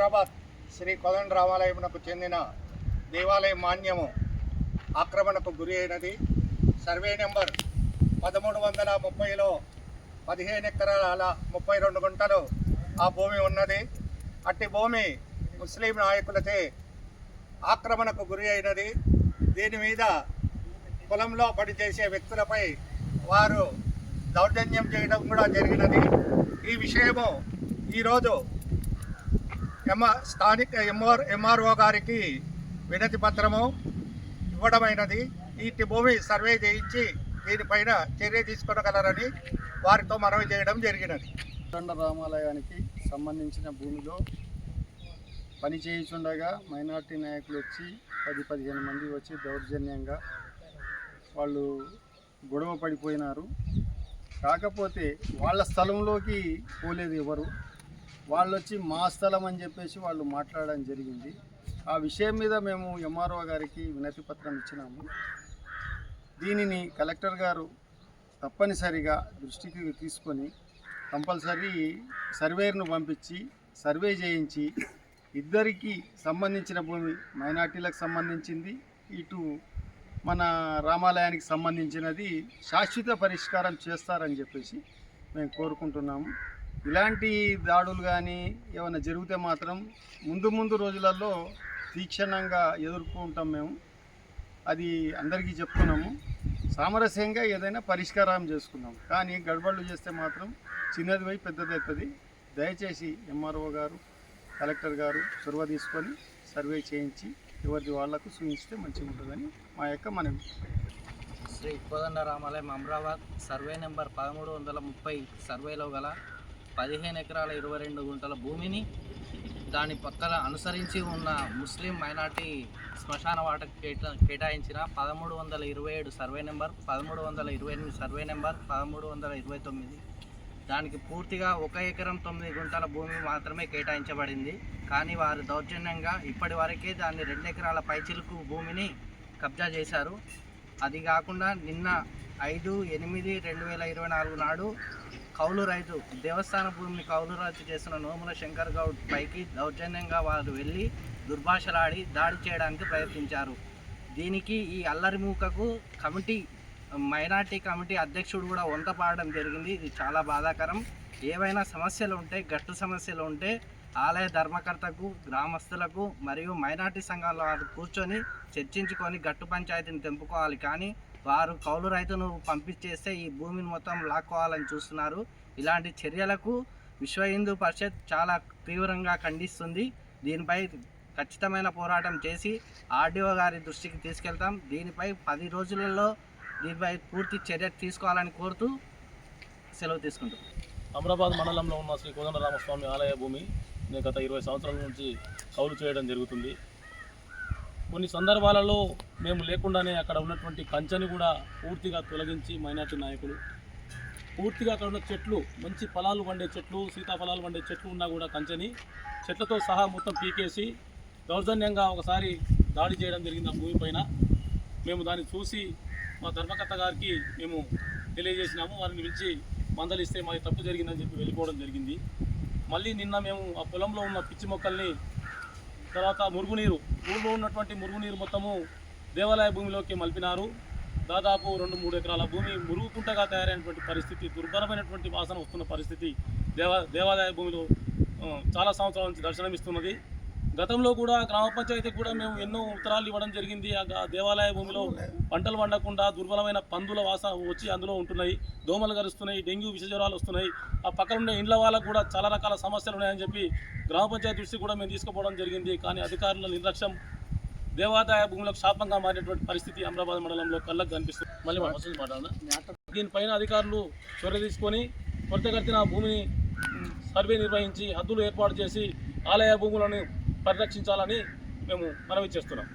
హైదరాబాద్ శ్రీ కోదండ రామాలయమునకు చెందిన దేవాలయ మాన్యము ఆక్రమణకు గురి అయినది. సర్వే నెంబర్ పదమూడు వందల ముప్పైలో పదిహేను ఎకరాల ముప్పై రెండు గుంటలు ఆ భూమి ఉన్నది. అట్టి భూమి ముస్లిం నాయకులచే ఆక్రమణకు గురి అయినది. దీని మీద పొలంలో పనిచేసే వ్యక్తులపై వారు దౌర్జన్యం చేయడం కూడా జరిగినది. ఈ విషయము ఈరోజు ఎంఆర్ స్థానిక ఎంఆర్ ఎంఆర్ఓ గారికి వినతి పత్రము ఇవ్వడమైనది. ఈ భూమి సర్వే చేయించి దీనిపైన చర్య తీసుకోగలరని వారితో మనవి చేయడం జరిగినది. కొండ రామాలయానికి సంబంధించిన భూమిలో పని చేయించుండగా మైనార్టీ నాయకులు వచ్చి పది పదిహేను మంది వచ్చి దౌర్జన్యంగా వాళ్ళు గొడవ పడిపోయినారు. కాకపోతే వాళ్ళ స్థలంలోకి పోలేదు ఎవరు. వాళ్ళు వచ్చి మా స్థలం అని చెప్పేసి వాళ్ళు మాట్లాడడం జరిగింది. ఆ విషయం మీద మేము ఎంఆర్ఓ గారికి వినతి పత్రం ఇచ్చినాము. దీనిని కలెక్టర్ గారు తప్పనిసరిగా దృష్టికి తీసుకొని కంపల్సరీ సర్వేర్ను పంపించి సర్వే చేయించి ఇద్దరికి సంబంధించిన భూమి మైనార్టీలకు సంబంధించింది ఇటు మన రామాలయానికి సంబంధించినది శాశ్వత పరిష్కారం చేస్తారని చెప్పేసి మేము కోరుకుంటున్నాము. ఇలాంటి దాడులు కానీ ఏమైనా జరిగితే మాత్రం ముందు ముందు రోజులలో తీక్షణంగా ఎదుర్కొంటాం మేము. అది అందరికీ చెప్తున్నాము. సామరస్యంగా ఏదైనా పరిష్కారం చేసుకున్నాం. కానీ గడబడులు చేస్తే మాత్రం చిన్నది పోయి పెద్దది అవుతుంది. దయచేసి ఎంఆర్ఓ గారు కలెక్టర్ గారు చొరవ తీసుకొని సర్వే చేయించి ఎవరిది వాళ్ళకు చూపిస్తే మంచిగా ఉంటుందని మా యొక్క మనం శ్రీ కోదండ రామాలయం అమరాబాద్ సర్వే నెంబర్ పదమూడు వందల ముప్పై సర్వేలో గల పదిహేను ఎకరాల ఇరవై రెండు గుంటల భూమిని దాని పక్కన అనుసరించి ఉన్న ముస్లిం మైనార్టీ శ్మశాన వాటకు కేటా కేటాయించిన పదమూడు వందల ఇరవై ఏడు సర్వే నెంబర్ పదమూడు వందల ఇరవై ఎనిమిది సర్వే నెంబర్ పదమూడు వందల ఇరవై తొమ్మిది. దానికి పూర్తిగా ఒక ఎకరం తొమ్మిది గుంటల భూమి మాత్రమే కేటాయించబడింది. కానీ వారు దౌర్జన్యంగా ఇప్పటి వరకే దాన్ని రెండు ఎకరాల పైచిలుకు భూమిని కబ్జా చేశారు. అది కాకుండా నిన్న ఐదు ఎనిమిది రెండు వేల ఇరవై నాలుగు నాడు కౌలు రైతు దేవస్థాన భూమిని కౌలు రైతు చేసిన నోముల శంకర్ గౌడ్ పైకి దౌర్జన్యంగా వారు వెళ్ళి దుర్భాషలాడి దాడి చేయడానికి ప్రయత్నించారు. దీనికి ఈ అల్లరి మూకకు కమిటీ మైనార్టీ కమిటీ అధ్యక్షుడు కూడా వంత పాడడం జరిగింది. ఇది చాలా బాధాకరం. ఏవైనా సమస్యలు ఉంటే గట్టు సమస్యలు ఉంటే ఆలయ ధర్మకర్తకు గ్రామస్తులకు మరియు మైనార్టీ సంఘాల వారు కూర్చొని చర్చించుకొని గట్టు పంచాయతీని తెంపుకోవాలి. కానీ వారు కౌలు రైతును పంపించేస్తే ఈ భూమిని మొత్తం లాక్కోవాలని చూస్తున్నారు. ఇలాంటి చర్యలకు విశ్వ హిందూ పరిషత్ చాలా తీవ్రంగా ఖండిస్తుంది. దీనిపై ఖచ్చితమైన పోరాటం చేసి ఆర్డీఓ గారి దృష్టికి తీసుకెళ్తాం. దీనిపై పది రోజులలో దీనిపై పూర్తి చర్య తీసుకోవాలని కోరుతూ సెలవు తీసుకుంటాం అమరాబాద్ మండలంలో ఉన్న శ్రీ కోదండరామస్వామి ఆలయ భూమి నేను గత ఇరవై సంవత్సరాల నుంచి కౌలు చేయడం జరుగుతుంది. కొన్ని సందర్భాలలో మేము లేకుండానే అక్కడ ఉన్నటువంటి కంచెని కూడా పూర్తిగా తొలగించి మైనార్టీ నాయకులు. పూర్తిగా అక్కడ ఉన్న చెట్లు మంచి ఫలాలు పండే చెట్లు సీతాఫలాలు పండే చెట్లు ఉన్నా కూడా కంచెని చెట్లతో సహా మొత్తం పీకేసి దౌర్జన్యంగా ఒకసారి దాడి చేయడం జరిగింది ఆ భూమి పైన. మేము దాన్ని చూసి మా ధర్మకర్త గారికి మేము తెలియజేసినాము. వారిని పిలిచి మందలిస్తే మాది తప్పు జరిగిందని చెప్పి వెళ్ళిపోవడం జరిగింది. మళ్ళీ నిన్న మేము ఆ పొలంలో ఉన్న పిచ్చి మొక్కల్ని తర్వాత మురుగునీరు ఊళ్ళో ఉన్నటువంటి మురుగునీరు మొత్తము దేవాలయ భూమిలోకి మలిపినారు. దాదాపు రెండు మూడు ఎకరాల భూమి మురుగుకుంటగా తయారైనటువంటి పరిస్థితి దుర్భరమైనటువంటి వాసన వస్తున్న పరిస్థితి దేవా దేవాలయ భూమిలో చాలా సంవత్సరాల నుంచి దర్శనమిస్తున్నది. గతంలో కూడా గ్రామ పంచాయతీకి కూడా మేము ఎన్నో ఉత్తరాలు ఇవ్వడం జరిగింది. ఆ దేవాలయ భూమిలో పంటలు పండకుండా దుర్బలమైన పందుల వాసన వచ్చి అందులో ఉంటున్నాయి. దోమలు గరుస్తున్నాయి డెంగ్యూ విష జ్వరాలు వస్తున్నాయి. ఆ పక్కన ఉండే ఇండ్ల వాళ్ళకు కూడా చాలా రకాల సమస్యలు ఉన్నాయని చెప్పి గ్రామ పంచాయతీ దృష్టి కూడా మేము తీసుకుపోవడం జరిగింది. కానీ అధికారుల నిర్లక్ష్యం దేవాదాయ భూములకు శాపంగా మారినటువంటి పరిస్థితి అమరాబాద్ మండలంలో కళ్ళకు కనిపిస్తుంది. మళ్ళీ దీనిపైన అధికారులు చొరవ తీసుకొని కొరతగట్టిన భూమిని సర్వే నిర్వహించి హద్దులు ఏర్పాటు చేసి ఆలయ భూములను పరిరక్షించాలని మేము మనవి చేస్తున్నాం.